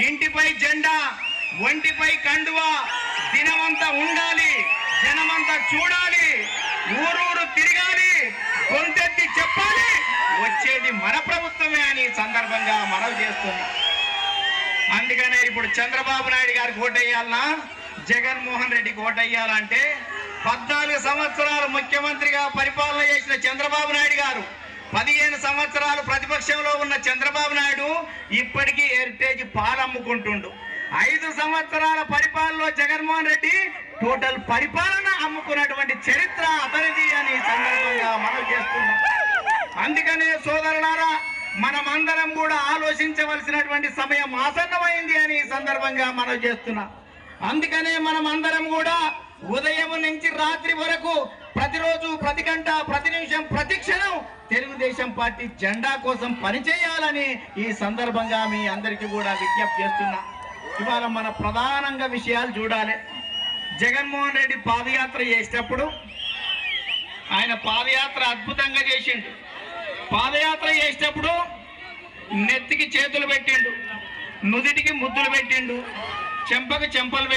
ఇంటిపై జెండా ఒంటిపై కండువా దినమంతా ఉండాలి జనమంతా చూడాలి ఊరూరు తిరగాలి గొంతెత్తి చెప్పాలి. వచ్చేది మన ప్రభుత్వమే అని సందర్భంగా మనవి చేస్తున్నా అందుకనే ఇప్పుడు చంద్రబాబు నాయుడు గారికి ఓటేయాలనా? జగన్మోహన్ రెడ్డికి ఓటేయాలంటే పద్నాలుగు సంవత్సరాలు ముఖ్యమంత్రిగా పరిపాలన చేసిన చంద్రబాబు నాయుడు గారు పదిహేను సంవత్సరాలు ప్రతిపక్షంలో ఉన్న చంద్రబాబు నాయుడు ఇప్పటికీ హెరిటేజ్ పాలమ్ముకుంటుండు ఐదు సంవత్సరాల పరిపాలనలో జగన్మోహన్ రెడ్డి టోటల్ పరిపాలన అమ్ముకున్నటువంటి చరిత్ర అతనిది అని సందర్భంగా మనం చేస్తున్నాం. అందుకనే సోదరులారా మనమందరం కూడా ఆలోచించవలసినటువంటి సమయం ఆసన్నమైంది అని సందర్భంగా మనం చేస్తున్నాం. అందుకనే మనం అందరం కూడా ఉదయం నుంచి రాత్రి వరకు ప్రతిరోజు ప్రతి గంట ప్రతి నిమిషం ప్రతి క్షణం తెలుగుదేశం పార్టీ జెండా కోసం పనిచేయాలని ఈ సందర్భంగా మీ అందరికీ కూడా విజ్ఞప్తి చేస్తున్నా. ఇవాళ మన ప్రధానంగా విషయాలు చూడాలి. జగన్మోహన్ రెడ్డి పాదయాత్ర చేసేటప్పుడు ఆయన పాదయాత్ర అద్భుతంగా చేసిండు. పాదయాత్ర చేసేటప్పుడు నెత్తికి చేతులు పెట్టిండు. నుదిటికి ముద్దులు పెట్టిండు. చెంపకు చెంపలు